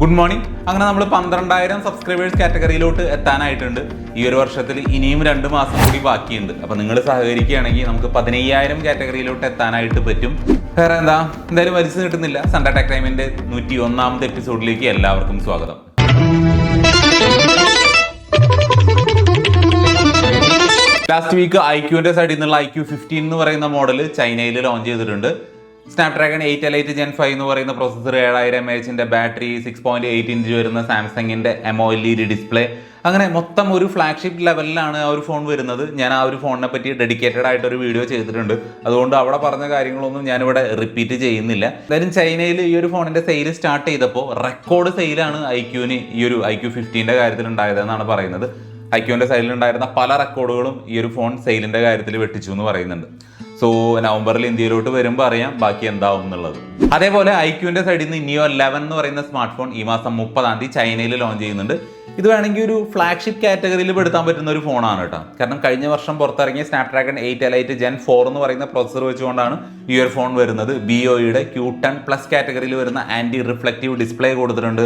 Good morning അങ്ങനെ നമ്മൾ പന്ത്രണ്ടായിരം സബ്സ്ക്രൈബേഴ്സ് കാറ്റഗറിയിലോട്ട് എത്താനായിട്ടുണ്ട്. ഈ ഒരു വർഷത്തിൽ ഇനിയും രണ്ട് മാസം കൂടി ബാക്കിയുണ്ട്. അപ്പം നിങ്ങൾ സഹകരിക്കുകയാണെങ്കിൽ നമുക്ക് പതിനയ്യായിരം കാറ്റഗറിയിലോട്ട് എത്താനായിട്ട് പറ്റും. വേറെ എന്താ? എന്തായാലും വലിച്ചു കിട്ടുന്നില്ല സൺഡേ ടെക് ടൈമിന്റെ നൂറ്റി ഒന്നാമത്തെ എപ്പിസോഡിലേക്ക് എല്ലാവർക്കും സ്വാഗതം. ലാസ്റ്റ് വീക്ക് ഐ ഐക്യുവിന്റെ സൈഡിൽ നിന്നുള്ള ഐ ക്യു ഫിഫ്റ്റീൻ എന്ന് പറയുന്ന മോഡൽ ചൈനയിൽ ലോഞ്ച് ചെയ്തിട്ടുണ്ട്. Snapdragon eight elite gen five എന്ന് പറയുന്ന പ്രോസസ്സർ ഏഴായിരം M എച്ചിന്റെ battery six point eight inch വരുന്ന സാംസങ്ങിന്റെ എമോ എൽ ഇ ഡി ഡിസ്പ്ലേ അങ്ങനെ മൊത്തം ഒരു ഫ്ലാഗ്ഷിപ്പ് ലെവലിലാണ് ആ ഒരു ഫോൺ വരുന്നത്. ഞാൻ ആ ഒരു ഫോണിനെ പറ്റി ഡെഡിക്കേറ്റഡ് ആയിട്ട് ഒരു വീഡിയോ ചെയ്തിട്ടുണ്ട്. അതുകൊണ്ട് അവിടെ പറഞ്ഞ കാര്യങ്ങളൊന്നും ഞാനിവിടെ റിപ്പീറ്റ് ചെയ്യുന്നില്ല. എന്തായാലും ചൈനയിൽ ഈ ഒരു ഫോണിന്റെ സെയിൽ സ്റ്റാർട്ട് ചെയ്തപ്പോൾ റെക്കോർഡ് സെയിലാണ് ഐ ക്യൂവിന് ഈ ഒരു ഐ ക്യൂ ഫിഫ്റ്റീന്റെ കാര്യത്തിൽ ഉണ്ടായതെന്നാണ് പറയുന്നത്. ഐ ക്യൂവിന്റെ ഉണ്ടായിരുന്ന പല റെക്കോർഡുകളും ഈ ഒരു ഫോൺ സെയിലിന്റെ കാര്യത്തിൽ വെട്ടിച്ചു എന്ന് പറയുന്നുണ്ട്. സോ നവംബറിൽ ഇന്ത്യയിലോട്ട് വരുമ്പോൾ അറിയാം ബാക്കി എന്താവും എന്നുള്ളത്. അതേപോലെ ഐക്യുവിന്റെ സൈഡിൽ നിന്ന് ഇനിയോ ലെവൻ എന്ന് പറയുന്ന സ്മാർട്ട് ഫോൺ ഈ മാസം മുപ്പതാം തീയതി ചൈനയിൽ ലോഞ്ച് ചെയ്യുന്നുണ്ട്. ഇത് വേണമെങ്കിൽ ഒരു ഫ്ലാഗ്ഷിപ്പ് കാറ്റഗറിയിൽ പെടുത്താൻ പറ്റുന്ന ഒരു ഫോണാണ് കേട്ടോ. കാരണം കഴിഞ്ഞ വർഷം പുറത്തിറങ്ങിയ Snapdragon eight elite gen four എന്ന് പറയുന്ന പ്രോസസർ വെച്ചുകൊണ്ടാണ് ഈ ഒരു ഫോൺ വരുന്നത്. ബി ഒയുടെ ക്യൂ ടെൻ പ്ലസ് കാറ്റഗറിയിൽ വരുന്ന ആന്റി റിഫ്ലക്റ്റീവ് ഡിസ്പ്ലേ കൊടുത്തിട്ടുണ്ട്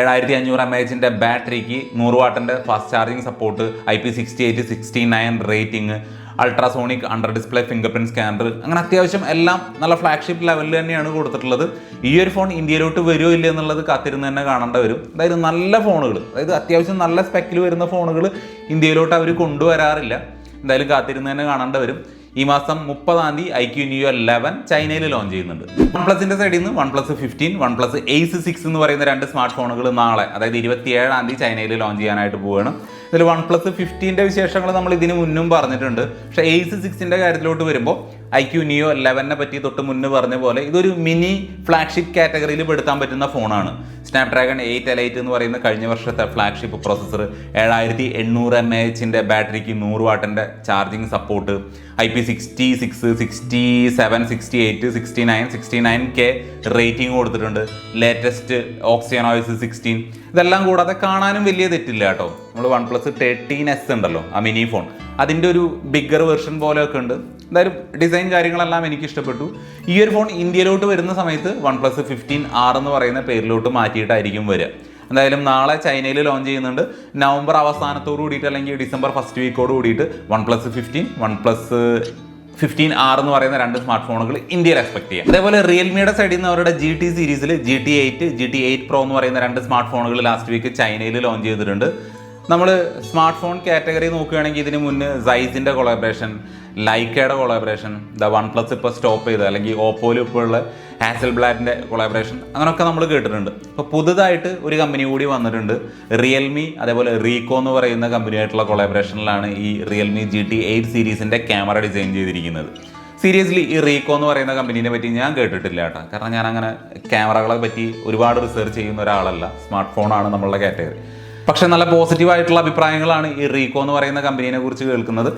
ഏഴായിരത്തി അഞ്ഞൂറ് എം എച്ചിന്റെ ബാറ്ററിക്ക് നൂറ് വാട്ടിന്റെ fast charging support I P sixty eight sixty nine rating ultrasonic under display fingerprint scanner അങ്ങനെ അത്യാവശ്യം എല്ലാം നല്ല ഫ്ലാഗ്ഷിപ്പ് ലെവലിൽ തന്നെയാണ് കൊടുത്തിട്ടുള്ളത്. ഈ ഒരു ഫോൺ ഇന്ത്യയിലോട്ട് വരുമോ ഇല്ല എന്നുള്ളത് കാത്തിരുന്ന് തന്നെ കാണേണ്ട വരും. അതായത് നല്ല ഫോണുകൾ അതായത് അത്യാവശ്യം നല്ല സ്പെക്കിൽ വരുന്ന ഫോണുകൾ ഇന്ത്യയിലോട്ട് അവർ കൊണ്ടുവരാറില്ല. എന്തായാലും കാത്തിരുന്ന് തന്നെ കാണേണ്ട വരും. ഈ മാസം മുപ്പതാം തീയതി ഐ ക്യു ന്യൂ ലെവൻ ചൈനയിൽ ലോഞ്ച് ചെയ്യുന്നുണ്ട്. വൺ പ്ലസിന്റെ സൈഡിൽ നിന്ന് one plus fifteen one plus ace six എന്ന് പറയുന്ന രണ്ട് സ്മാർട്ട് ഫോണുകൾ നാളെ അതായത് ഇരുപത്തിയേഴാം തീയതി ചൈനയിൽ ലോഞ്ച് ചെയ്യാനായിട്ട് പോവുകയാണ് ഇതിൽ വൺ പ്ലസ് ഫിഫ്റ്റീന്റെ വിശേഷങ്ങൾ നമ്മൾ ഇതിന് മുന്നും പറഞ്ഞിട്ടുണ്ട്. പക്ഷേ എയ്സ് സിക്സിന്റെ കാര്യത്തിലോട്ട് വരുമ്പോൾ ഐ ക്യു നിയോ ലെവനെ പറ്റി തൊട്ട് മുന്നേ പറഞ്ഞ പോലെ ഇതൊരു മിനി ഫ്ലാഗ്ഷിപ്പ് കാറ്റഗറിയിൽ പെടുത്താൻ പറ്റുന്ന ഫോണാണ്. സ്നാപ്ഡ്രാഗൺ എയ്റ്റ് എലൈറ്റ് എന്ന് പറയുന്ന കഴിഞ്ഞ വർഷത്തെ ഫ്ലാഗ്ഷിപ്പ് പ്രോസസ്സർ ഏഴായിരത്തി എണ്ണൂറ് എം എച്ചിന്റെ ബാറ്ററിക്ക് നൂറ് വാട്ടിന്റെ charging support I P sixty six sixty seven sixty eight sixty nine sixty nine K rating കൊടുത്തിട്ടുണ്ട് ലേറ്റസ്റ്റ് ഓക്സിയനോയിസ് സിക്സ്റ്റീൻ ഇതെല്ലാം കൂടാതെ കാണാനും വലിയ തെറ്റില്ല കേട്ടോ. നമ്മൾ വൺ പ്ലസ് തേർട്ടീൻ എസ് ഉണ്ടല്ലോ ആ മിനി ഫോൺ. അതിന്റെ ഒരു ബിഗ്ഗർ വെർഷൻ പോലെയൊക്കെ ഉണ്ട്. എന്തായാലും ഡിസൈൻ കാര്യങ്ങളെല്ലാം എനിക്ക് ഇഷ്ടപ്പെട്ടു ഈ ഒരു ഫോൺ ഇന്ത്യയിലോട്ട് വരുന്ന സമയത്ത് വൺ പ്ലസ് ഫിഫ്റ്റീൻ ആർ എന്ന് പറയുന്ന പേരിലോട്ട് മാറ്റിയിട്ടായിരിക്കും വരിക. എന്തായാലും നാളെ ചൈനയിൽ ലോഞ്ച് ചെയ്യുന്നുണ്ട്. നവംബർ അവസാനത്തോട് കൂടിയിട്ട് അല്ലെങ്കിൽ ഡിസംബർ ഫസ്റ്റ് വീക്കോട് കൂടിയിട്ട് one plus fifteen one plus fifteen R എന്ന് പറയുന്ന രണ്ട് സ്മാർട്ട് ഫോണുകൾ ഇന്ത്യയിൽ എക്സ്പെക്ട് ചെയ്യാം. അതേപോലെ റിയൽമിയുടെ സൈഡിൽ നിന്ന് അവരുടെ ജി ടി സീരീസിൽ G T eight G T eight pro എന്ന് പറയുന്ന രണ്ട് സ്മാർട്ട് ഫോണുകൾ ലാസ്റ്റ് വീക്ക് ചൈനയിൽ ലോഞ്ച് ചെയ്തിട്ടുണ്ട്. നമ്മൾ സ്മാർട്ട് ഫോൺ കാറ്റഗറി നോക്കുകയാണെങ്കിൽ ഇതിന് മുന്നേ സൈസിന്റെ കൊളാബറേഷൻ ലൈക്കയുടെ കൊളാബറേഷൻ ദ വൺ പ്ലസ് ഇപ്പോൾ സ്റ്റോപ്പ് ചെയ്ത് അല്ലെങ്കിൽ ഓപ്പോയിൽ ഇപ്പോൾ ഉള്ള ഹാസൽ ബ്ലാറ്റിന്റെ കൊളാബറേഷൻ അങ്ങനെയൊക്കെ നമ്മൾ കേട്ടിട്ടുണ്ട്. അപ്പോൾ പുതുതായിട്ട് ഒരു കമ്പനി കൂടി വന്നിട്ടുണ്ട് റിയൽമി അതേപോലെ റീകോ എന്ന് പറയുന്ന കമ്പനിയായിട്ടുള്ള കൊളാബറേഷനിലാണ് ഈ റിയൽമി ജി ടി എയ്റ്റ് സീരീസിന്റെ ക്യാമറ ഡിസൈൻ ചെയ്തിരിക്കുന്നത്. സീരിയസ്ലി ഈ റീകോ എന്ന് പറയുന്ന കമ്പനീനെ പറ്റി ഞാൻ കേട്ടിട്ടില്ല കേട്ടോ. കാരണം ഞാൻ അങ്ങനെ ക്യാമറകളെ പറ്റി ഒരുപാട് റിസർച്ച് ചെയ്യുന്ന ഒരാളല്ല. സ്മാർട്ട് ഫോണാണ് നമ്മളുടെ കാറ്റഗറി പക്ഷെ നല്ല പോസിറ്റീവ് ആയിട്ടുള്ള അഭിപ്രായങ്ങളാണ് ഈ റീകോ എന്ന് പറയുന്ന കമ്പനീനെ കുറിച്ച് കേൾക്കുന്നത്.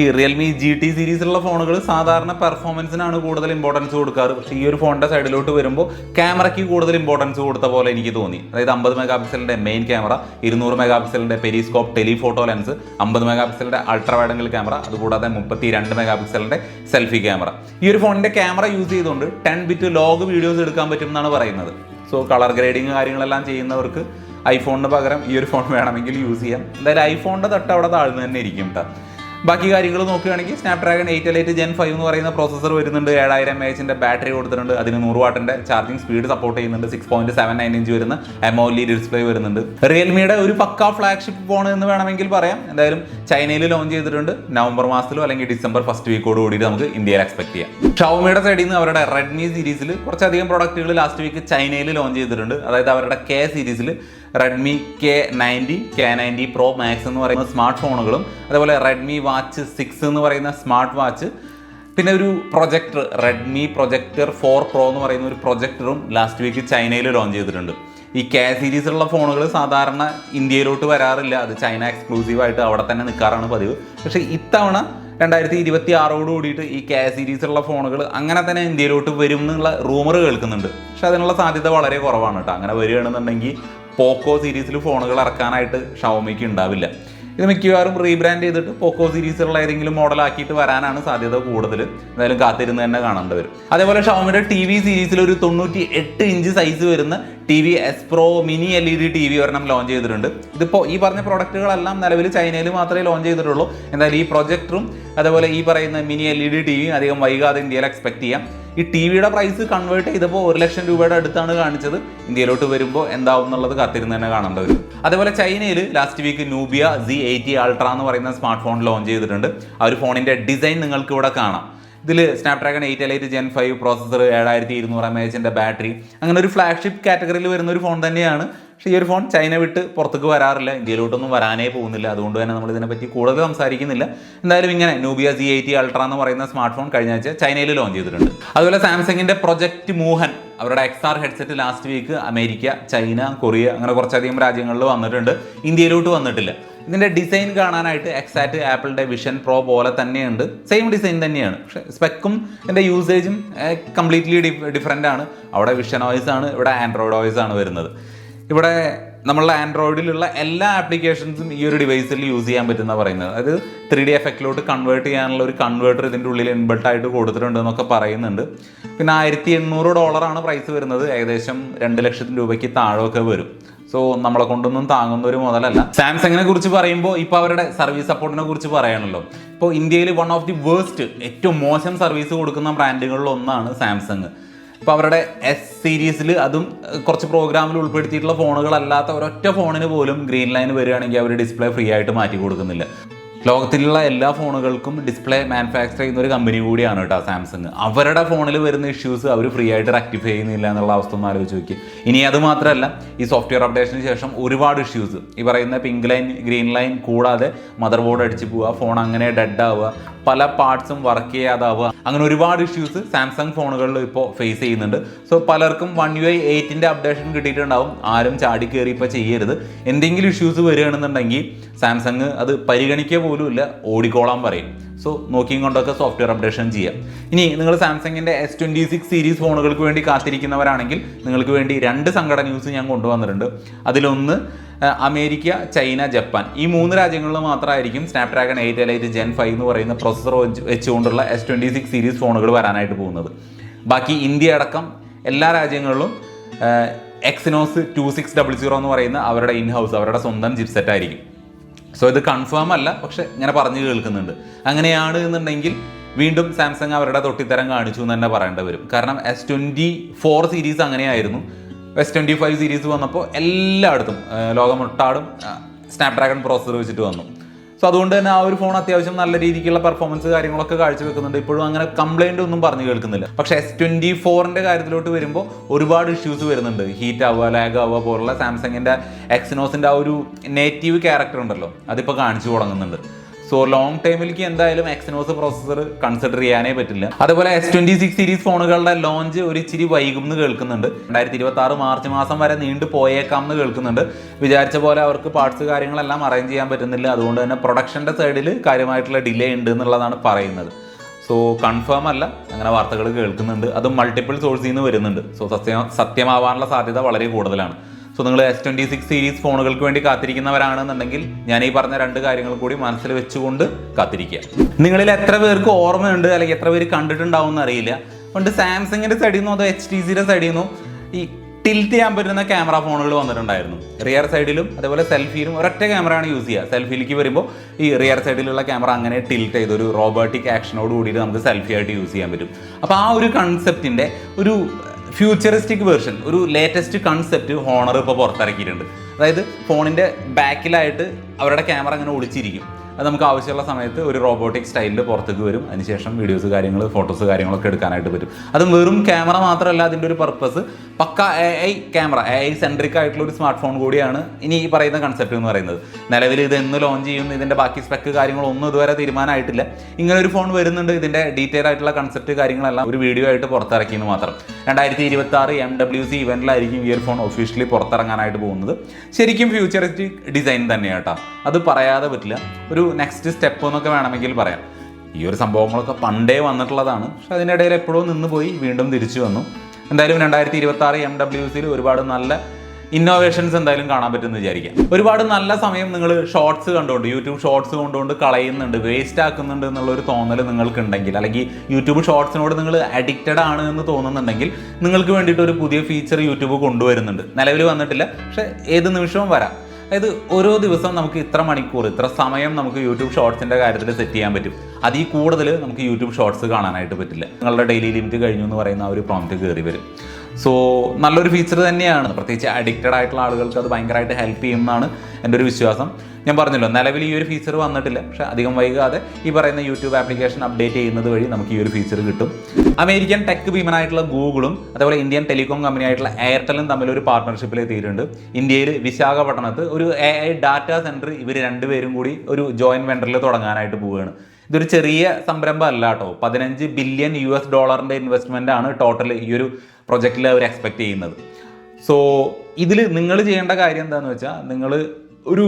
ഈ റിയൽമി ജി ടി സീരീസിലുള്ള ഫോണുകൾ സാധാരണ പെർഫോമൻസിനാണ് കൂടുതൽ ഇമ്പോർട്ടൻസ് കൊടുക്കാറ്. പക്ഷേ ഈ ഒരു ഫോണിന്റെ സൈഡിലോട്ട് വരുമ്പോൾ ക്യാമറയ്ക്ക് കൂടുതൽ ഇമ്പോർട്ടൻസ് കൊടുത്ത പോലെ എനിക്ക് തോന്നി. അതായത് അമ്പത് മെഗാ പിക്സലിന്റെ മെയിൻ ക്യാമറ ഇരുന്നൂറ് മെഗാ പിക്സലിന്റെ പെരിസ്കോപ്പ് ടെലിഫോട്ടോ ലെൻസ് അമ്പത് മെഗാ പിക്സലിന്റെ അൾട്രാ വൈഡ് ആംഗിൾ ക്യാമറ അതുകൂടാതെ മുപ്പത്തി രണ്ട് മെഗാ പിക്സലിന്റെ സെൽഫി ക്യാമറ ഈ ഒരു ഫോണിന്റെ ക്യാമറ യൂസ് ചെയ്തുകൊണ്ട് ടെൻ ബിറ്റ് ലോഗ് വീഡിയോസ് എടുക്കാൻ പറ്റും എന്നാണ് പറയുന്നത്. സോ കളർ ഗ്രേഡിങ് കാര്യങ്ങളെല്ലാം ചെയ്യുന്നവർക്ക് ഐഫോണിന് പകരം ഈ ഒരു ഫോൺ വേണമെങ്കിൽ യൂസ് ചെയ്യാം. എന്തായാലും ഐഫോണിന്റെ തൊട്ട് അവിടെ താഴ്ന്നു തന്നെ ഇരിക്കും കേട്ടോ ബാക്കി കാര്യങ്ങൾ നോക്കുകയാണെങ്കിൽ Snapdragon eight L eight gen five എന്ന് പറയുന്ന പ്രോസസ്സർ വരുന്നുണ്ട്. ഏഴായിരം എം എച്ചിന്റെ ബാറ്ററി കൊടുത്തിട്ടുണ്ട്. അതിന് നൂറ് വാട്ടിന്റെ ചാർജിങ് സ്പീഡ് സപ്പോർട്ട് ചെയ്യുന്നുണ്ട്. Six point seven nine inch വരുന്ന എമോലി ഡിസ്പ്ലേ വരുന്നുണ്ട്. റിയൽമിയുടെ ഒരു പക്ക ഫ്ലാഗ്ഷിപ്പ് ഫോൺ എന്ന് വേണമെങ്കിൽ പറയാം. എന്തായാലും ചൈനയിൽ ലോഞ്ച് ചെയ്തിട്ടുണ്ട്. നവംബർ മാസത്തിലോ അല്ലെങ്കിൽ ഡിസംബർ ഫസ്റ്റ് വീക്കോട് കൂടിയിട്ട് നമുക്ക് ഇന്ത്യയിൽ എക്സ്പെക്ട് ചെയ്യാം. ഷൗമിയുടെ സൈഡിൽ നിന്ന് അവരുടെ റെഡ്മി സീരീസിൽ കുറച്ചധികം പ്രോഡക്റ്റുകൾ ലാസ്റ്റ് വീക്ക് ചൈനയിൽ ലോഞ്ച് ചെയ്തിട്ടുണ്ട്. അതായത് അവരുടെ കെ സീരീസിൽ Redmi K ninety K ninety pro max എന്ന് പറയുന്ന സ്മാർട്ട് ഫോണുകളും അതേപോലെ റെഡ്മി വാച്ച് സിക്സ് എന്ന് പറയുന്ന സ്മാർട്ട് വാച്ച് പിന്നെ ഒരു projector Redmi projector four pro എന്ന് പറയുന്ന ഒരു പ്രൊജക്ടറും ലാസ്റ്റ് വീക്ക് ചൈനയിൽ ലോഞ്ച് ചെയ്തിട്ടുണ്ട്. ഈ കെ സീരീസിലുള്ള ഫോണുകൾ സാധാരണ ഇന്ത്യയിലോട്ട് വരാറില്ല. അത് ചൈന എക്സ്ക്ലൂസീവായിട്ട് അവിടെ തന്നെ നിൽക്കാറാണ് പതിവ്. പക്ഷേ ഇത്തവണ രണ്ടായിരത്തി ഇരുപത്തി ആറോട് കൂടിയിട്ട് ഈ കെ സീരീസിലുള്ള ഫോണുകൾ അങ്ങനെ തന്നെ ഇന്ത്യയിലോട്ട് വരും എന്നുള്ള റൂമർ കേൾക്കുന്നുണ്ട്. പക്ഷെ അതിനുള്ള സാധ്യത വളരെ കുറവാണ് കേട്ടോ. അങ്ങനെ വരികയാണെന്നുണ്ടെങ്കിൽ പോക്കോ സീരീസിൽ ഫോണുകൾ ഇറക്കാനായിട്ട് ഷവമിക്ക് ഉണ്ടാവില്ല. ഇത് മിക്കവാറും റീബ്രാൻഡ് ചെയ്തിട്ട് പോക്കോ സീരീസിലുള്ള ഏതെങ്കിലും മോഡൽ ആക്കിയിട്ട് വരാനാണ് സാധ്യത കൂടുതൽ. എന്തായാലും കാത്തിരുന്ന് തന്നെ കാണേണ്ടി വരും. അതേപോലെ ഷവമിയുടെ ടി വി സീരീസിൽ ഒരു തൊണ്ണൂറ്റി എട്ട് ഇഞ്ച് സൈസ് വരുന്ന T V S pro mini L E D T V ഒരെണ്ണം ലോഞ്ച് ചെയ്തിട്ടുണ്ട്. ഇതിപ്പോൾ ഈ പറഞ്ഞ പ്രോഡക്റ്റുകളെല്ലാം നിലവിൽ ചൈനയിൽ മാത്രമേ ലോഞ്ച് ചെയ്തിട്ടുള്ളൂ. എന്തായാലും ഈ പ്രൊജക്ടറും അതേപോലെ ഈ പറയുന്ന mini L E D T വിയും അധികം വൈകാതെ ഇന്ത്യയിൽ എക്സ്പെക്ട് ചെയ്യാം. ഈ ടി വിയുടെ പ്രൈസ് കൺവേർട്ട് ചെയ്തപ്പോൾ ഒരു ലക്ഷം രൂപയുടെ അടുത്താണ് കാണിച്ചത്. ഇന്ത്യയിലോട്ട് വരുമ്പോൾ എന്താവും എന്നുള്ളത് കാത്തിരുന്ന് തന്നെ കാണേണ്ടത് അതേപോലെ ചൈനയിൽ last week Nubia C eighty ultra എന്ന് പറയുന്ന സ്മാർട്ട് ഫോൺ ലോഞ്ച് ചെയ്തിട്ടുണ്ട്. ആ ഒരു ഫോണിന്റെ ഡിസൈൻ നിങ്ങൾക്ക് ഇവിടെ കാണാം. ഇതിൽ Snapdragon eight elite gen five processor ഏഴായിരത്തി ഇരുന്നൂറ് എം എച്ചിന്റെ ബാറ്ററി അങ്ങനെ ഒരു ഫ്ലാഗ്ഷിപ്പ് കാറ്റഗറിയിൽ വരുന്ന ഒരു ഫോൺ തന്നെയാണ്. പക്ഷേ ഈ ഒരു ഫോൺ ചൈന വിട്ട് പുറത്തേക്ക് വരാറില്ല ഇന്ത്യയിലോട്ടൊന്നും വരാനേ പോകുന്നില്ല. അതുകൊണ്ട് തന്നെ നമ്മൾ ഇതിനെപ്പറ്റി കൂടുതൽ സംസാരിക്കുന്നില്ല. എന്തായാലും ഇങ്ങനെ നൂബിയ സി എയ്റ്റി അൾട്ര എന്ന് പറയുന്ന സ്മാർട്ട് ഫോൺ കഴിഞ്ഞ ആഴ്ച ചൈനയിൽ ലോഞ്ച് ചെയ്തിട്ടുണ്ട്. അതുപോലെ സാംസങ്ങിന്റെ പ്രൊജക്ട് മൂഹൻ അവരുടെ X R headset last week America China Korea അങ്ങനെ കുറച്ചധികം രാജ്യങ്ങളിൽ വന്നിട്ടുണ്ട്. ഇന്ത്യയിലോട്ട് വന്നിട്ടില്ല. ഇതിന്റെ ഡിസൈൻ കാണാനായിട്ട് എക്സാക്ട് ആപ്പിളിന്റെ വിഷൻ പ്രോ പോലെ തന്നെയുണ്ട്. സെയിം ഡിസൈൻ തന്നെയാണ്. പക്ഷേ സ്പെക്കും ഇതിന്റെ യൂസേജും കംപ്ലീറ്റ്ലി ഡിഫറെന്റ് ആണ്. അവിടെ വിഷൻ ഓയിസ് ആണ് ഇവിടെ ആൻഡ്രോയിഡ് ഓയിസ് ആണ് വരുന്നത്. ഇവിടെ നമ്മളുടെ ആൻഡ്രോയിഡിലുള്ള എല്ലാ ആപ്ലിക്കേഷൻസും ഈ ഒരു ഡിവൈസിൽ യൂസ് ചെയ്യാൻ പറ്റുന്ന പറയുന്നത്. അതായത് ത്രീ ഡി എഫക്റ്റിലോട്ട് കൺവേർട്ട് ചെയ്യാനുള്ള ഒരു കൺവേർട്ടർ ഇതിന്റെ ഉള്ളിൽ ഇൻബിൾട്ടായിട്ട് കൊടുത്തിട്ടുണ്ട് എന്നൊക്കെ പറയുന്നുണ്ട്. പിന്നെ ആയിരത്തി എണ്ണൂറ് ഡോളറാണ് പ്രൈസ് വരുന്നത്. ഏകദേശം രണ്ട് ലക്ഷത്തി രൂപയ്ക്ക് താഴെയൊക്കെ വരും. സോ നമ്മളെ കൊണ്ടൊന്നും താങ്ങുന്ന ഒരു മുതലല്ല. സാംസങ്ങിനെ കുറിച്ച് പറയുമ്പോൾ ഇപ്പോൾ അവരുടെ സർവീസ് സപ്പോർട്ടിനെ കുറിച്ച് പറയാണല്ലോ. ഇപ്പോൾ ഇന്ത്യയിൽ വൺ ഓഫ് ദി വേസ്റ്റ് ഏറ്റവും മോശം സർവീസ് കൊടുക്കുന്ന ബ്രാൻഡുകളിൽ ഒന്നാണ് സാംസങ് ഇപ്പോൾ അവരുടെ എസ് സീരീസിൽ അതും കുറച്ച് പ്രോഗ്രാമിൽ ഉൾപ്പെടുത്തിയിട്ടുള്ള ഫോണുകളല്ലാത്ത ഒരൊറ്റ ഫോണിന് പോലും ഗ്രീൻ ലൈൻ വരികയാണെങ്കിൽ അവർ ഡിസ്പ്ലേ ഫ്രീ ആയിട്ട് മാറ്റി കൊടുക്കുന്നില്ല. ലോകത്തിലുള്ള എല്ലാ ഫോണുകൾക്കും ഡിസ്പ്ലേ മാനുഫാക്ചർ ചെയ്യുന്ന ഒരു കമ്പനി കൂടിയാണ് കേട്ടോ സാംസങ്. അവരുടെ ഫോണിൽ വരുന്ന ഇഷ്യൂസ് അവർ ഫ്രീ ആയിട്ട് റെക്ടിഫൈ ചെയ്യുന്നില്ല എന്നുള്ള അവസ്ഥ ഒന്ന് ആലോചിച്ച് നോക്കി ഇനി അത് മാത്രമല്ല ഈ സോഫ്റ്റ്വെയർ അപ്ഡേഷന് ശേഷം ഒരുപാട് ഇഷ്യൂസ് ഈ പറയുന്ന പിങ്ക് ലൈൻ ഗ്രീൻ ലൈൻ കൂടാതെ മദർ ബോർഡ് അടിച്ച് പോവുക ഫോൺ അങ്ങനെ ഡെഡ് ആവുക പല പാർട്സും വർക്ക് ചെയ്യാതാവുക. അങ്ങനെ ഒരുപാട് ഇഷ്യൂസ് സാംസങ് ഫോണുകളിൽ ഇപ്പോൾ ഫേസ് ചെയ്യുന്നുണ്ട്. സോ പലർക്കും വൺ യു ഐ എയ്റ്റിന്റെ അപ്ഡേഷൻ കിട്ടിയിട്ടുണ്ടാവും. ആരും ചാടി കയറി ഇപ്പോൾ ചെയ്യരുത്. എന്തെങ്കിലും ഇഷ്യൂസ് വരികയാണെന്നുണ്ടെങ്കിൽ സാംസങ് അത് പരിഗണിക്കുക പോലും ഇല്ല. ഓടിക്കോളാൻ പറയും. സോ നോക്കിയും കൊണ്ടൊക്കെ സോഫ്റ്റ്വെയർ അപ്ഡേഷൻ ചെയ്യാം. ഇനി നിങ്ങൾ സാംസങ്ങിന്റെ എസ് ട്വന്റി സിക്സ് സീരീസ് ഫോണുകൾക്ക് വേണ്ടി കാത്തിരിക്കുന്നവരാണെങ്കിൽ നിങ്ങൾക്ക് വേണ്ടി രണ്ട് സങ്കട ന്യൂസ് ഞാൻ കൊണ്ടുവന്നിട്ടുണ്ട്. അതിലൊന്ന് അമേരിക്ക ചൈന ജപ്പാൻ. ഈ മൂന്ന് രാജ്യങ്ങളിൽ മാത്രമായിരിക്കും സ്നാപ്ഡ്രാഗൺ എയ്റ്റ് അല്ലെങ്കിൽ ജെൻ ഫൈവ് എന്ന് പറയുന്ന പ്രൊസസർ വെച്ചുകൊണ്ടുള്ള എസ് ട്വന്റി സിക്സ് സീരീസ് ഫോണുകൾ വരാനായിട്ട് പോകുന്നത്. ബാക്കി ഇന്ത്യ അടക്കം എല്ലാ രാജ്യങ്ങളിലും Exynos two six double zero എന്ന് പറയുന്ന അവരുടെ ഇൻ ഹൗസ് അവരുടെ സ്വന്തം ചിപ്സെറ്റ് ആയിരിക്കും. സോ ഇത് കൺഫേം അല്ല പക്ഷെ ഇങ്ങനെ പറഞ്ഞു കേൾക്കുന്നുണ്ട്. അങ്ങനെയാണ് എന്നുണ്ടെങ്കിൽ വീണ്ടും സാംസങ് അവരുടെ തൊട്ടിത്തരം കാണിച്ചു എന്ന് തന്നെ പറയേണ്ടി വരും. കാരണം എസ് ട്വന്റി ഫോർ സീരീസ് അങ്ങനെയായിരുന്നു. എസ് ട്വന്റി ഫൈവ് സീരീസ് വന്നപ്പോൾ എല്ലായിടത്തും ലോകമൊട്ടാടും സ്നാപ്ഡ്രാഗൺ പ്രോസസ്സർ വെച്ചിട്ട് വന്നു. സോ അതുകൊണ്ട് തന്നെ ആ ഒരു ഫോൺ അത്യാവശ്യം നല്ല രീതിക്കുള്ള പെർഫോമൻസ് കാര്യങ്ങളൊക്കെ കാഴ്ചവെക്കുന്നുണ്ട്. ഇപ്പോഴും അങ്ങനെ കംപ്ലൈന്റ് ഒന്നും പറഞ്ഞു കേൾക്കുന്നില്ല. പക്ഷെ എസ് ട്വന്റി ഫോറിന്റെ കാര്യത്തിലോട്ട് വരുമ്പോൾ ഒരുപാട് ഇഷ്യൂസ് വരുന്നുണ്ട്. ഹീറ്റ് ആവുക ലാഗ് ആവുക പോലുള്ള സാംസങ്ങിന്റെ എക്സിനോസിന്റെ ആ ഒരു നേറ്റീവ് ക്യാരക്ടർ ഉണ്ടല്ലോ അതിപ്പോൾ കാണിച്ചു തുടങ്ങുന്നുണ്ട്. സോ ലോങ് ടൈമിലേക്ക് എന്തായാലും എക്സനോസ് പ്രോസസർ കൺസിഡർ ചെയ്യാനേ പറ്റില്ല. അതുപോലെ എസ് ട്വന്റി സിക്സ് സീരീസ് ഫോണുകളുടെ ലോഞ്ച് ഒരു ഇച്ചിരി വൈകും എന്ന് കേൾക്കുന്നുണ്ട്. രണ്ടായിരത്തി ഇരുപത്തി ആറ് മാർച്ച് മാസം വരെ നീണ്ടു പോയേക്കാം എന്ന് കേൾക്കുന്നുണ്ട്. വിചാരിച്ച പോലെ അവർക്ക് പാർട്സ് കാര്യങ്ങളെല്ലാം അറേഞ്ച് ചെയ്യാൻ പറ്റുന്നില്ല. അതുകൊണ്ട് തന്നെ പ്രൊഡക്ഷന്റെ സൈഡിൽ കാര്യമായിട്ടുള്ള ഡിലേ ഉണ്ട് എന്നുള്ളതാണ് പറയുന്നത്. സോ കൺഫേം അല്ല. അങ്ങനെ വാർത്തകൾ കേൾക്കുന്നുണ്ട്. അത് മൾട്ടിപ്പിൾ സോഴ്സിൽ നിന്ന് വരുന്നുണ്ട്. സോ സത്യ സത്യമാവാനുള്ള സാധ്യത വളരെ കൂടുതലാണ്. സോ നിങ്ങൾ എസ് ട്വന്റി സിക്സ് സീരീസ് ഫോണുകൾക്ക് വേണ്ടി കാത്തിരിക്കുന്നവരാണെന്നുണ്ടെങ്കിൽ ഞാൻ ഈ പറഞ്ഞ രണ്ട് കാര്യങ്ങൾ കൂടി മനസ്സിൽ വെച്ചുകൊണ്ട് കാത്തിരിക്കുക. നിങ്ങളിൽ എത്ര പേർക്ക് ഓർമ്മയുണ്ട്? അല്ലെങ്കിൽ എത്ര പേര് കണ്ടിട്ടുണ്ടാവും എന്നറിയില്ല. പണ്ട് സാംസങ്ങിന്റെ സൈഡിൽ അതോ എച്ച് ടി സിയുടെ സൈഡിൽ ഈ ടിൽറ്റ് ചെയ്യാൻ പറ്റുന്ന ക്യാമറ ഫോണുകൾ വന്നിട്ടുണ്ടായിരുന്നു. റിയർ സൈഡിലും അതേപോലെ സെൽഫിയിലും ഒരൊറ്റ ക്യാമറയാണ് യൂസ് ചെയ്യുക. സെൽഫിയിലേക്ക് വരുമ്പോൾ ഈ റിയർ സൈഡിലുള്ള ക്യാമറ അങ്ങനെ ടിൽറ്റ് ചെയ്ത് ഒരു റോബോട്ടിക് ആക്ഷനോട് കൂടിയിട്ട് നമുക്ക് സെൽഫി ആയിട്ട് യൂസ് ചെയ്യാൻ പറ്റും. അപ്പോൾ ആ ഒരു കൺസെപ്റ്റിന്റെ ഒരു ഫ്യൂച്ചറിസ്റ്റിക് വേർഷൻ ഒരു ലേറ്റസ്റ്റ് കൺസെപ്റ്റ് ഹോണർ ഇപ്പോൾ പുറത്തിറക്കിയിട്ടുണ്ട്. അതായത് ഫോണിന്റെ ബാക്കിലായിട്ട് അവരുടെ ക്യാമറ അങ്ങനെ ഒളിച്ചിരിക്കും. അത് നമുക്ക് ആവശ്യമുള്ള സമയത്ത് ഒരു റോബോട്ടിക് സ്റ്റൈലിൽ പുറത്തേക്ക് വരും. അതിനുശേഷം വീഡിയോസ് കാര്യങ്ങൾ ഫോട്ടോസ് കാര്യങ്ങളൊക്കെ എടുക്കാനായിട്ട് പറ്റും. അത് വെറും ക്യാമറ മാത്രമല്ല അതിന്റെ ഒരു purpose pucca A I camera A I centric ആയിട്ടുള്ള ഒരു സ്മാർട്ട് ഫോൺ കൂടിയാണ് ഇനി ഈ പറയുന്ന കൺസെപ്റ്റ് എന്ന് പറയുന്നത്. നിലവിൽ ഇത് എന്ന് ലോഞ്ച് ചെയ്യുന്നു ഇതിന്റെ ബാക്കി സ്പെക്ക് കാര്യങ്ങളൊന്നും ഇതുവരെ തീരുമാനമായിട്ടില്ല. ഇങ്ങനെ ഒരു ഫോൺ വരുന്നുണ്ട് ഇതിന്റെ ഡീറ്റെയിൽ ആയിട്ടുള്ള കൺസെപ്റ്റ് കാര്യങ്ങളെല്ലാം ഒരു വീഡിയോ ആയിട്ട് പുറത്തിറക്കിയെന്ന് മാത്രം. രണ്ടായിരത്തി ഇരുപത്തി ആറ് എം ഡബ്ല്യു സി ഇവന്റിലായിരിക്കും ഈ ഫോൺ ഒഫീഷ്യലി പുറത്തിറങ്ങാനായിട്ട് പോകുന്നത്. ശരിക്കും ഫ്യൂച്ചറിസ്റ്റിക് ഡിസൈൻ തന്നെയാണ് കേട്ടോ അത് പറയാതെ പറ്റില്ല. ഒരു നെക്സ്റ്റ് സ്റ്റെപ്പ് എന്നൊക്കെ വേണമെങ്കിൽ പറയാം. ഈ ഒരു സംഭവങ്ങളൊക്കെ പണ്ടേ വന്നിട്ടുള്ളതാണ്. പക്ഷെ അതിനിടയിൽ എപ്പോഴും നിന്ന് പോയി വീണ്ടും തിരിച്ചു വന്നു. എന്തായാലും രണ്ടായിരത്തി ഇരുപത്തി ആറ് എം ഡബ്ല്യു സിയിൽ ഒരുപാട് നല്ല ഇന്നോവേഷൻസ് എന്തായാലും കാണാൻ പറ്റുമെന്ന് വിചാരിക്കാം. ഒരുപാട് നല്ല സമയം നിങ്ങൾ ഷോർട്സ് കണ്ടുകൊണ്ട് യൂട്യൂബ് ഷോർട്സ് കൊണ്ടുകൊണ്ട് കളയുന്നുണ്ട് വേസ്റ്റ് ആക്കുന്നുണ്ട് എന്നുള്ള ഒരു തോന്നൽ നിങ്ങൾക്ക് ഉണ്ടെങ്കിൽ അല്ലെങ്കിൽ യൂട്യൂബ് ഷോർട്സിനോട് നിങ്ങൾ അഡിക്റ്റഡ് ആണ് എന്ന് തോന്നുന്നുണ്ടെങ്കിൽ നിങ്ങൾക്ക് വേണ്ടിയിട്ട് ഒരു പുതിയ ഫീച്ചർ യൂട്യൂബ് കൊണ്ടുവരുന്നുണ്ട്. നിലവിൽ വന്നിട്ടില്ല. പക്ഷേ ഏത് നിമിഷവും വരാം. അതായത് ഓരോ ദിവസം നമുക്ക് ഇത്ര മണിക്കൂർ ഇത്ര സമയം നമുക്ക് യൂട്യൂബ് ഷോർട്സിന്റെ കാര്യത്തിൽ സെറ്റ് ചെയ്യാൻ പറ്റും. അതിൽ കൂടുതൽ നമുക്ക് യൂട്യൂബ് ഷോർട്സ് കാണാനായിട്ട് പറ്റില്ല. നിങ്ങളുടെ ഡെയിലി ലിമിറ്റ് കഴിഞ്ഞു എന്ന് പറയുന്ന ആ ഒരു പ്രോംപ്റ്റ് കയറി വരും. സോ നല്ലൊരു ഫീച്ചർ തന്നെയാണ്. പ്രത്യേകിച്ച് അഡിക്റ്റഡ് ആയിട്ടുള്ള ആളുകൾക്ക് അത് ഭയങ്കരമായിട്ട് ഹെൽപ്പ് ചെയ്യുമെന്നാണ് എന്റെ ഒരു വിശ്വാസം. ഞാൻ പറഞ്ഞല്ലോ നിലവിൽ ഈ ഒരു ഫീച്ചർ വന്നിട്ടില്ല. പക്ഷേ അധികം വൈകാതെ ഈ പറയുന്ന യൂട്യൂബ് ആപ്ലിക്കേഷൻ അപ്ഡേറ്റ് ചെയ്യുന്നത് വഴി നമുക്ക് ഈ ഒരു ഫീച്ചർ കിട്ടും. അമേരിക്കൻ ടെക് ഭീമനായിട്ടുള്ള ഗൂഗിളും അതേപോലെ ഇന്ത്യൻ ടെലികോം കമ്പനി ആയിട്ടുള്ള എയർടെലും തമ്മിൽ ഒരു പാർട്ട്ണർഷിപ്പിൽ എത്തിയിട്ടുണ്ട്. ഇന്ത്യയിൽ വിശാഖപട്ടണത്ത് ഒരു എ ഐ ഡാറ്റാ സെന്റർ ഇവർ രണ്ടുപേരും കൂടി ഒരു ജോയിന്റ് വെൻഡറിൽ തുടങ്ങാനായിട്ട് പോവുകയാണ്. ഇതൊരു ചെറിയ സംരംഭം അല്ല കേട്ടോ പതിനഞ്ച് ബില്യൺ യു എസ് ഡോളറിന്റെ ഇൻവെസ്റ്റ്മെന്റ് ആണ് ടോട്ടൽ ഈ ഒരു പ്രൊജക്റ്റിൽ അവർ എക്സ്പെക്ട് ചെയ്യുന്നത്. സോ ഇതിൽ നിങ്ങൾ ചെയ്യേണ്ട കാര്യം എന്താണെന്ന് വെച്ചാൽ നിങ്ങൾ ഒരു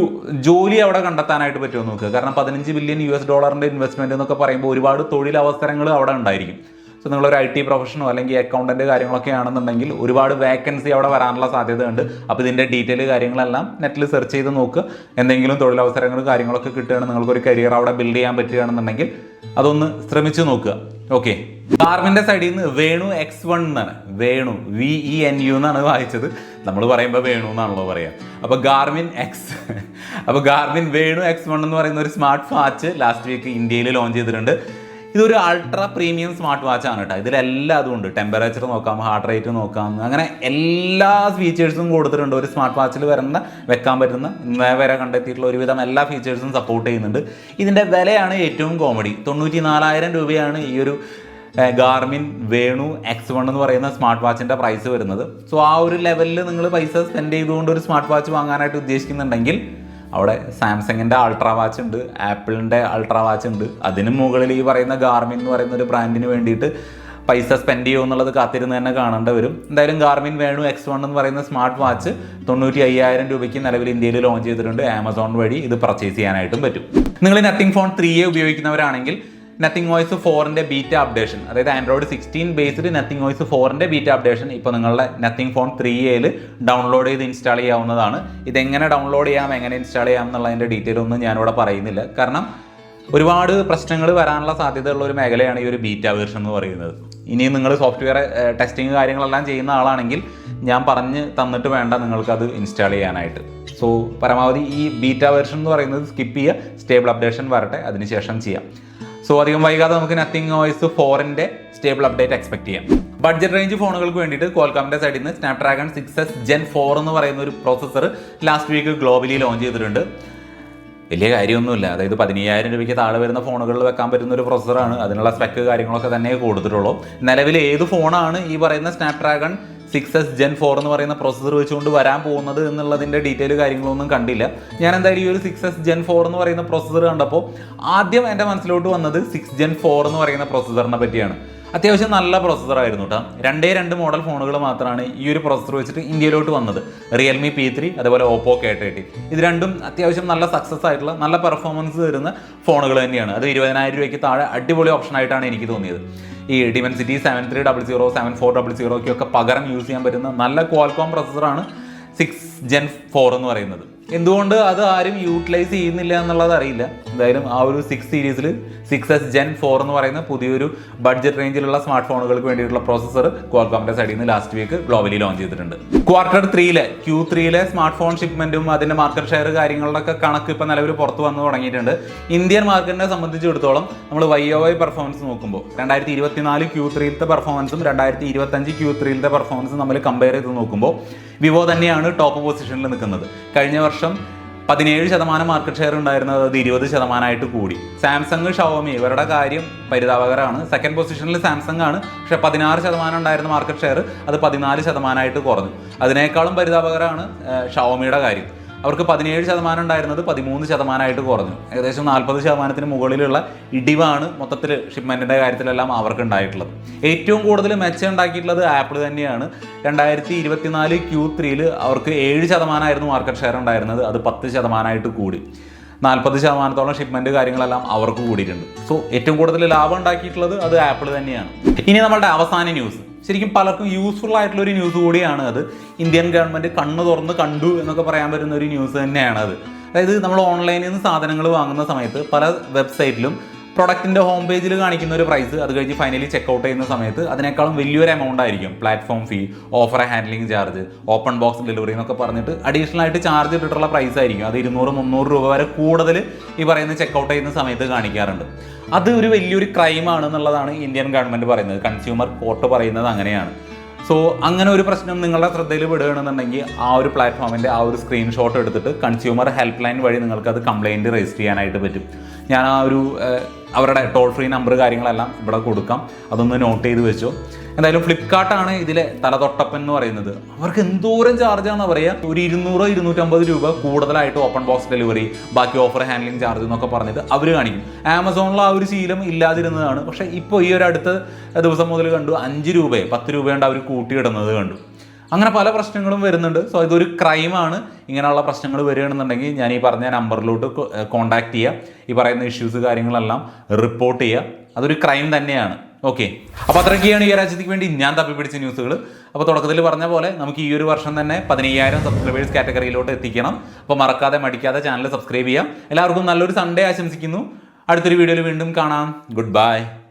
ജോലി അവിടെ കണ്ടെത്താനായിട്ട് പറ്റുമോ നോക്കുക. കാരണം പതിനഞ്ച് ബില്യൺ യു എസ് ഡോളറിന്റെ ഇൻവെസ്റ്റ്മെന്റ് എന്നൊക്കെ പറയുമ്പോൾ ഒരുപാട് തൊഴിലവസരങ്ങൾ അവിടെ ഉണ്ടായിരിക്കും. സോ നിങ്ങളൊരു ഐ ടി പ്രൊഫഷനോ അല്ലെങ്കിൽ അക്കൗണ്ടന്റ് കാര്യങ്ങളൊക്കെ ആണെന്നുണ്ടെങ്കിൽ ഒരുപാട് വേക്കൻസി അവിടെ വരാനുള്ള സാധ്യതയുണ്ട്. അപ്പോൾ ഇതിന്റെ ഡീറ്റെയിൽ കാര്യങ്ങളെല്ലാം നെറ്റിൽ സെർച്ച് ചെയ്ത് നോക്കുക എന്തെങ്കിലും തൊഴിലവസരങ്ങൾ കാര്യങ്ങളൊക്കെ കിട്ടുകയാണ് നിങ്ങൾക്കൊരു കരിയർ അവിടെ ബിൽഡ് ചെയ്യാൻ പറ്റുകയാണെന്നുണ്ടെങ്കിൽ അതൊന്ന് ശ്രമിച്ചു നോക്കുക. ഓക്കെ ഗാർമിന്റെ സൈഡിൽ നിന്ന് വേണു എക്സ് വൺ എന്നാണ്. Venu V E N U എന്നാണ് വായിച്ചത്. നമ്മൾ പറയുമ്പോൾ വേണു എന്നാണല്ലോ പറയാം. അപ്പോൾ ഗാർമിൻ എക്സ് അപ്പോൾ ഗാർമിൻ വേണു എക്സ് വൺ എന്ന് പറയുന്ന ഒരു സ്മാർട്ട് വാച്ച് ലാസ്റ്റ് വീക്ക് ഇന്ത്യയിൽ ലോഞ്ച് ചെയ്തിട്ടുണ്ട്. ഇതൊരു അൾട്രാ പ്രീമിയം സ്മാർട്ട് വാച്ച് ആണ് കേട്ടോ ഇതിലെല്ലാം അതും ഉണ്ട്. ടെമ്പറേച്ചർ നോക്കാം ഹാർട്ട് റേറ്റ് നോക്കാം അങ്ങനെ എല്ലാ ഫീച്ചേഴ്സും കൊടുത്തിട്ടുണ്ട്. ഒരു സ്മാർട്ട് വാച്ചിൽ വരുന്ന വെക്കാൻ പറ്റുന്ന ഇന്നേ വരെ കണ്ടെത്തിയിട്ടുള്ള ഒരുവിധം എല്ലാ ഫീച്ചേഴ്സും സപ്പോർട്ട് ചെയ്യുന്നുണ്ട്. ഇതിന്റെ വിലയാണ് ഏറ്റവും കോമഡി തൊണ്ണൂറ്റി നാലായിരം രൂപയാണ് ഈ ഒരു ഗാർമിൻ വേണു എക്സ് വൺ എന്ന് പറയുന്ന സ്മാർട്ട് വാച്ചിന്റെ പ്രൈസ് വരുന്നത്. സോ ആ ഒരു ലെവലിൽ നിങ്ങൾ പൈസ സ്പെൻഡ് ചെയ്തുകൊണ്ട് ഒരു സ്മാർട്ട് വാച്ച് വാങ്ങാനായിട്ട് ഉദ്ദേശിക്കുന്നുണ്ടെങ്കിൽ അവിടെ സാംസങ്ങിന്റെ അൾട്രാ വാച്ച് ഉണ്ട് ആപ്പിളിന്റെ അൾട്രാ വാച്ച് ഉണ്ട്. അതിന് മുകളിൽ ഈ പറയുന്ന ഗാർമിൻ എന്ന് പറയുന്ന ഒരു ബ്രാൻഡിന് വേണ്ടിയിട്ട് പൈസ സ്പെൻഡ് ചെയ്യുമോ എന്നുള്ളത് കാത്തിരുന്ന് തന്നെ കാണേണ്ടി വരും. എന്തായാലും ഗാർമിൻ വേണു എക്സ് വൺ എന്ന് പറയുന്ന സ്മാർട്ട് വാച്ച് തൊണ്ണൂറ്റി അയ്യായിരം രൂപയ്ക്ക് നിലവിൽ ഇന്ത്യയിൽ ലോഞ്ച് ചെയ്തിട്ടുണ്ട്. ആമസോൺ വഴി ഇത് പർച്ചേസ് ചെയ്യാനായിട്ടും പറ്റും. നിങ്ങൾ നത്തിങ് ഫോൺ ത്രീ എ ഉപയോഗിക്കുന്നവരാണെങ്കിൽ നത്തിങ് വോയിസ് ഫോറിന്റെ ബീറ്റ അപ്ഡേഷൻ അതായത് Android sixteen based nothing voice ഫോറിന്റെ ബീറ്റ അപ്ഡേഷൻ ഇപ്പോൾ നിങ്ങളുടെ നത്തിങ് ഫോൺ ത്രീ എയിൽ ഡൗൺലോഡ് ചെയ്ത് ഇൻസ്റ്റാൾ ചെയ്യാവുന്നതാണ്. ഇതെങ്ങനെ ഡൗൺലോഡ് ചെയ്യാം എങ്ങനെ ഇൻസ്റ്റാൾ ചെയ്യാം എന്നുള്ളതിന്റെ ഡീറ്റെയിൽ ഒന്നും ഞാനിവിടെ പറയുന്നില്ല. കാരണം ഒരുപാട് പ്രശ്നങ്ങൾ വരാനുള്ള സാധ്യതയുള്ള ഒരു മേഖലയാണ് ഈ ഒരു ബീറ്റ വേർഷൻ എന്ന് പറയുന്നത്. ഇനി നിങ്ങൾ സോഫ്റ്റ്വെയർ ടെസ്റ്റിംഗ് കാര്യങ്ങളെല്ലാം ചെയ്യുന്ന ആളാണെങ്കിൽ ഞാൻ പറഞ്ഞ് തന്നിട്ട് വേണ്ട നിങ്ങൾക്കത് ഇൻസ്റ്റാൾ ചെയ്യാനായിട്ട്. സോ പരമാവധി ഈ ബീറ്റ വേർഷൻ എന്ന് പറയുന്നത് സ്കിപ്പ് ചെയ്യുക സ്റ്റേബിൾ അപ്ഡേഷൻ വരട്ടെ അതിനുശേഷം ചെയ്യാം. സോ അധികം വൈകാതെ നമുക്ക് നത്തിങ് വോയിസ് ഫോറിന്റെ സ്റ്റേബിൾ അപ്ഡേറ്റ് എക്സ്പെക്ട് ചെയ്യാം. ബഡ്ജറ്റ് റേഞ്ച് ഫോണുകൾക്ക് വേണ്ടിയിട്ട് കോൽക്കാമിന്റെ സൈഡിൽ നിന്ന് Snapdragon six S gen four എന്ന് പറയുന്ന ഒരു processor last week globally launch ചെയ്തിട്ടുണ്ട്. വലിയ കാര്യമൊന്നുമില്ല. അതായത് പതിനയ്യായിരം രൂപയ്ക്ക് താഴെ വരുന്ന ഫോണുകളിൽ വെക്കാൻ പറ്റുന്ന ഒരു പ്രോസസ്സറാണ് അതിനുള്ള സ്പെക്ക് കാര്യങ്ങളൊക്കെ തന്നെ കൊടുത്തിട്ടുള്ളൂ. നിലവിൽ ഏത് ഫോണാണ് ഈ പറയുന്ന Snapdragon six S gen four എന്ന് പറയുന്ന പ്രോസസർ വെച്ചുകൊണ്ട് വരാൻ പോകുന്നത് എന്നുള്ളതിന്റെ ഡീറ്റെയിൽ കാര്യങ്ങളൊന്നും കണ്ടില്ല. ഞാൻ എന്തായാലും ഈ ഒരു സിക്സ് എസ് ജെൻ ഫോർ എന്ന് പറയുന്ന പ്രോസസർ കണ്ടപ്പോൾ ആദ്യം എന്റെ മനസ്സിലോട്ട് വന്നത് സിക്സ് ജെൻ ഫോർ എന്ന് പറയുന്ന പ്രോസസ്സറിനെ പറ്റിയാണ്. അത്യാവശ്യം നല്ല പ്രോസസർ ആയിരുന്നു കേട്ടോ രണ്ടേ രണ്ട് മോഡൽ ഫോണുകൾ മാത്രമാണ് ഈ ഒരു പ്രോസസ്സർ വെച്ചിട്ട് ഇന്ത്യയിലോട്ട് വന്നത്. റിയൽമി പി ത്രീ അതുപോലെ ഓപ്പോ കെ തേർട്ടി ഇത് രണ്ടും അത്യാവശ്യം നല്ല സക്സസ് ആയിട്ടുള്ള നല്ല പെർഫോമൻസ് തരുന്ന ഫോണുകൾ തന്നെയാണ്. അത് ഇരുപതിനായിരം രൂപയ്ക്ക് താഴെ അടിപൊളി ഓപ്ഷൻ ആയിട്ടാണ് എനിക്ക് തോന്നിയത്. ഈ Dimensity seven three double zero seven four double സീറോയ്ക്കൊക്കെ പകരം യൂസ് ചെയ്യാൻ പറ്റുന്ന നല്ല ക്വാൾകോം പ്രൊസസ്സറാണ് സിക്സ് ജെൻ ഫോർ എന്ന് പറയുന്നത്. എന്തുകൊണ്ട് അത് ആരും യൂട്ടിലൈസ് ചെയ്യുന്നില്ല എന്നുള്ളത് അറിയില്ല. എന്തായാലും ആ ഒരു സിക്സ് സീരീസിൽ സിക്സ് എസ് ജെൻ ഫോർ എന്ന് പറയുന്ന പുതിയൊരു ബഡ്ജറ്റ് റേഞ്ചിലുള്ള സ്മാർട്ട് ഫോണുകൾക്ക് വേണ്ടിയിട്ടുള്ള പ്രോസസർ ക്വാൾകോമിന്റെ സൈഡിൽ നിന്ന് ലാസ്റ്റ് വീക്ക് ഗ്ലോബലി ലോഞ്ച് ചെയ്തിട്ടുണ്ട്. ക്വാർട്ടർ ത്രീയിലെ ക്യൂ ത്രീയിലെ സ്മാർട്ട് ഫോൺ ഷിപ്മെന്റും അതിന്റെ മാർക്കറ്റ് ഷെയർ കാര്യങ്ങളുടെയൊക്കെ കണക്ക് ഇപ്പം നിലവിൽ പുറത്ത് വന്ന് തുടങ്ങിയിട്ടുണ്ട്. ഇന്ത്യൻ മാർക്കറ്റിനെ സംബന്ധിച്ചിടത്തോളം നമ്മൾ വൈ ഒ വൈ പെർഫോമൻസ് നോക്കുമ്പോൾ രണ്ടായിരത്തി ഇരുപത്തിനാല് ക്യൂ ത്രീയിലത്തെ പെർഫോമൻസും രണ്ടായിരത്തി ഇരുപത്തഞ്ച് ക്യൂ ത്രീയിലത്തെ പെർഫോമൻസും നമ്മൾ കമ്പയർ ചെയ്ത് നോക്കുമ്പോൾ വിവോ തന്നെയാണ് ടോപ്പ് പൊസിഷനിൽ നിൽക്കുന്നത്. കഴിഞ്ഞ വർഷം പതിനേഴ് ശതമാനം മാർക്കറ്റ് ഷെയർ ഉണ്ടായിരുന്നത് അത് ഇരുപത് ശതമാനമായിട്ട് കൂടി. സാംസങ് ഷവോമി ഇവരുടെ കാര്യം പരിതാപകരമാണ് സെക്കൻഡ് പൊസിഷനിൽ സാംസങ് ആണ്. പക്ഷേ പതിനാറ് ശതമാനം ഉണ്ടായിരുന്ന മാർക്കറ്റ് ഷെയർ അത് പതിനാല് ശതമാനമായിട്ട് കുറഞ്ഞു. അതിനേക്കാളും പരിതാപകരമാണ് ഷവോമിയുടെ കാര്യം. അവർക്ക് പതിനേഴ് ശതമാനം ഉണ്ടായിരുന്നത് പതിമൂന്ന് ശതമാനമായിട്ട് കുറഞ്ഞു. ഏകദേശം നാൽപ്പത് ശതമാനത്തിന് മുകളിലുള്ള ഇടിവാണ് മൊത്തത്തിൽ ഷിപ്മെന്റിന്റെ കാര്യത്തിലെല്ലാം അവർക്ക് ഉണ്ടായിട്ടുള്ളത് ഏറ്റവും കൂടുതൽ മെച്ചം ഉണ്ടാക്കിയിട്ടുള്ളത് ആപ്പിൾ തന്നെയാണ്. രണ്ടായിരത്തി ഇരുപത്തിനാല് ക്യൂ ത്രീയിൽ അവർക്ക് ഏഴ് ശതമാനമായിരുന്നു മാർക്കറ്റ് ഷെയർ ഉണ്ടായിരുന്നത്. അത് പത്ത് ശതമാനമായിട്ട് കൂടി. നാൽപ്പത് ശതമാനത്തോളം ഷിപ്മെന്റ് കാര്യങ്ങളെല്ലാം അവർക്ക് കൂടിയിട്ടുണ്ട്. സോ ഏറ്റവും കൂടുതൽ ലാഭം ഉണ്ടാക്കിയിട്ടുള്ളത് അത് ആപ്പിൾ തന്നെയാണ്. ഇനി നമ്മളുടെ അവസാന ന്യൂസ് ശരിക്കും പലർക്കും യൂസ്ഫുൾ ആയിട്ടുള്ള ഒരു ന്യൂസ് കൂടിയാണ് അത്. ഇന്ത്യൻ ഗവൺമെന്റ് കണ്ണു തുറന്ന് കണ്ടു എന്നൊക്കെ പറയാൻ പറ്റുന്ന ഒരു ന്യൂസ് തന്നെയാണ് അത്. അതായത് നമ്മൾ ഓൺലൈനിൽ നിന്ന് സാധനങ്ങൾ വാങ്ങുന്ന സമയത്ത് പല വെബ്സൈറ്റിലും പ്രൊഡക്റ്റിന്റെ ഹോം പേജിൽ കാണിക്കുന്ന ഒരു പ്രൈസ് അത് കഴിഞ്ഞ് ഫൈനലി ചെക്ക്ഔട്ട് ചെയ്യുന്ന സമയത്ത് അതിനേക്കാളും വലിയൊരു എമൗണ്ട് ആയിരിക്കും. Platform fee offer handling charge open box delivery എന്നൊക്കെ പറഞ്ഞിട്ട് അഡീഷണൽ ആയിട്ട് ചാർജ് ഇട്ടിട്ടുള്ള പ്രൈസ് ആയിരിക്കും. അത് ഇരുന്നൂറ് മുന്നൂറ് രൂപ വരെ കൂടുതൽ ഈ പറയുന്ന ചെക്ക്ഔട്ട് ചെയ്യുന്ന സമയത്ത് കാണിക്കാറുണ്ട്. അത് ഒരു വലിയൊരു ക്രൈമാണ് ആണെന്നുള്ളതാണ് ഇന്ത്യൻ ഗവൺമെന്റ് പറയുന്നത്. കൺസ്യൂമർ കോർട്ട് പറയുന്നത് അങ്ങനെയാണ്. സോ അങ്ങനെ ഒരു പ്രശ്നം നിങ്ങളുടെ ശ്രദ്ധയിൽ വിടുകയാണെന്നുണ്ടെങ്കിൽ ആ ഒരു പ്ലാറ്റ്ഫോമിന്റെ ആ ഒരു സ്ക്രീൻഷോട്ട് എടുത്തിട്ട് കൺസ്യൂമർ ഹെൽപ്പ് ലൈൻ വഴി നിങ്ങൾക്ക് അത് കംപ്ലയിന്റ് രജിസ്റ്റർ ചെയ്യാനായിട്ട് പറ്റും. ഞാൻ ആ ഒരു അവരുടെ ടോൾ ഫ്രീ നമ്പർ കാര്യങ്ങളെല്ലാം ഇവിടെ കൊടുക്കാം. അതൊന്ന് നോട്ട് ചെയ്ത് വെച്ചോ. എന്തായാലും ഫ്ലിപ്കാർട്ടാണ് ഇതിലെ തലതൊട്ടപ്പൻ എന്ന് പറയുന്നത്. അവർക്ക് എന്തോരം ചാർജാണെന്ന് പറയുക ഒരു ഇരുന്നൂറോ ഇരുന്നൂറ്റമ്പത് രൂപ കൂടുതലായിട്ട് ഓപ്പൺ ബോക്സ് ഡെലിവറി ബാക്കി ഓഫർ ഹാൻഡ്ലിംഗ് ചാർജ് എന്നൊക്കെ പറഞ്ഞിട്ട് അവർ കാണിക്കും. ആമസോണിൽ ആ ഒരു ശീലം ഇല്ലാതിരുന്നതാണ്. പക്ഷേ ഇപ്പോൾ ഈ ഒരു അടുത്ത ദിവസം മുതൽ കണ്ടു അഞ്ച് രൂപയെ പത്ത് രൂപയുണ്ട് അവർ കൂട്ടിയിടുന്നത് കണ്ടു. അങ്ങനെ പല പ്രശ്നങ്ങളും വരുന്നുണ്ട്. സോ ഇതൊരു ക്രൈമാണ് ഇങ്ങനെയുള്ള പ്രശ്നങ്ങൾ വരികയാണെന്നുണ്ടെങ്കിൽ ഞാൻ ഈ പറഞ്ഞ നമ്പറിലോട്ട് കോൺടാക്ട് ചെയ്യുക ഈ പറയുന്ന ഇഷ്യൂസ് കാര്യങ്ങളെല്ലാം റിപ്പോർട്ട് ചെയ്യുക അതൊരു ക്രൈം തന്നെയാണ്. ഓക്കെ. അപ്പോൾ അത്രയൊക്കെയാണ് ഈ രാജ്യത്തേക്ക് വേണ്ടി ഞാൻ തപ്പി പിടിച്ച ന്യൂസുകൾ അപ്പോൾ തുടക്കത്തിൽ പറഞ്ഞ പോലെ നമുക്ക് ഈ ഒരു വർഷം തന്നെ പതിനയ്യായിരം സബ്സ്ക്രൈബേഴ്സ് കാറ്റഗറിയിലോട്ട് എത്തിക്കണം. അപ്പോൾ മറക്കാതെ മടിക്കാതെ ചാനൽ സബ്സ്ക്രൈബ് ചെയ്യാം. എല്ലാവർക്കും നല്ലൊരു സൺഡേ ആശംസിക്കുന്നു. അടുത്തൊരു വീഡിയോയിൽ വീണ്ടും കാണാം. Good bye